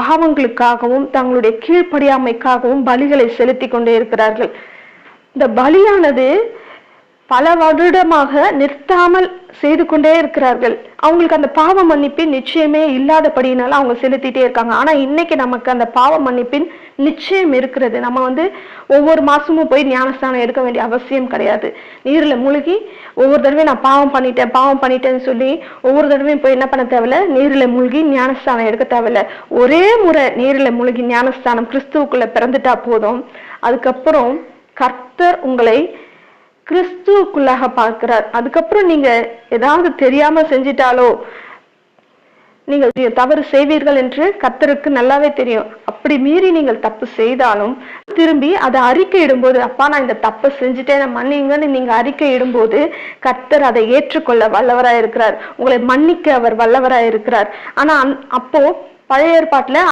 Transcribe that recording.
பாவங்களுக்காகவும் தங்களுடைய கீழ்ப்படியாமைக்காகவும் பலிகளை செலுத்தி கொண்டே இருக்கிறார்கள். இந்த பலியானது பல வருடமாக நிறுத்தாமல் செய்து கொண்டே இருக்கிறார்கள். அவங்களுக்கு அந்த பாவ மன்னிப்பின் நிச்சயமே இல்லாதபடியினால அவங்க செலுத்திட்டே இருக்காங்க. ஆனா இன்னைக்கு நமக்கு அந்த பாவ மன்னிப்பின் நிச்சயம் இருக்கிறது. நம்ம வந்து ஒவ்வொரு மாசமும் போய் ஞானஸ்தானம் எடுக்க வேண்டிய அவசியம் கிடையாது. நீர்ல மூழ்கி ஒவ்வொரு தடவையும் நான் பாவம் பண்ணிட்டேன் பாவம் பண்ணிட்டேன்னு சொல்லி ஒவ்வொரு தடவையும் போய் என்ன பண்ண தேவையில்ல? நீர்ல மூழ்கி ஞானஸ்தானம் எடுக்க தேவையில்ல. ஒரே முறை நீர்ல மூழ்கி ஞானஸ்தானம் கிறிஸ்துவுக்குள்ள பிறந்துட்டா போதும். அதுக்கப்புறம் கர்த்தர் உங்களை கிறிஸ்துவுக்குள்ளாக பார்க்கிறார். அதுக்கப்புறம் நீங்க ஏதாவது தெரியாம செஞ்சிட்டாலோ நீங்கள் தவறு செய்வீர்கள் என்று கத்தருக்கு நல்லாவே தெரியும். அப்படி மீறி நீங்கள் தப்பு செய்தாலும் திரும்பி அதை அறிக்கை இடும்போது அப்பா நான் இந்த தப்பை செஞ்சுட்டேன் மன்னிங்கன்னு நீங்க அறிக்கை இடும்போது கத்தர் அதை ஏற்றுக்கொள்ள வல்லவராய் இருக்கிறார் உங்களை மன்னிக்க அவர் வல்லவராய் இருக்கிறார் ஆனா அப்போ பழைய ஏற்பாட்டுல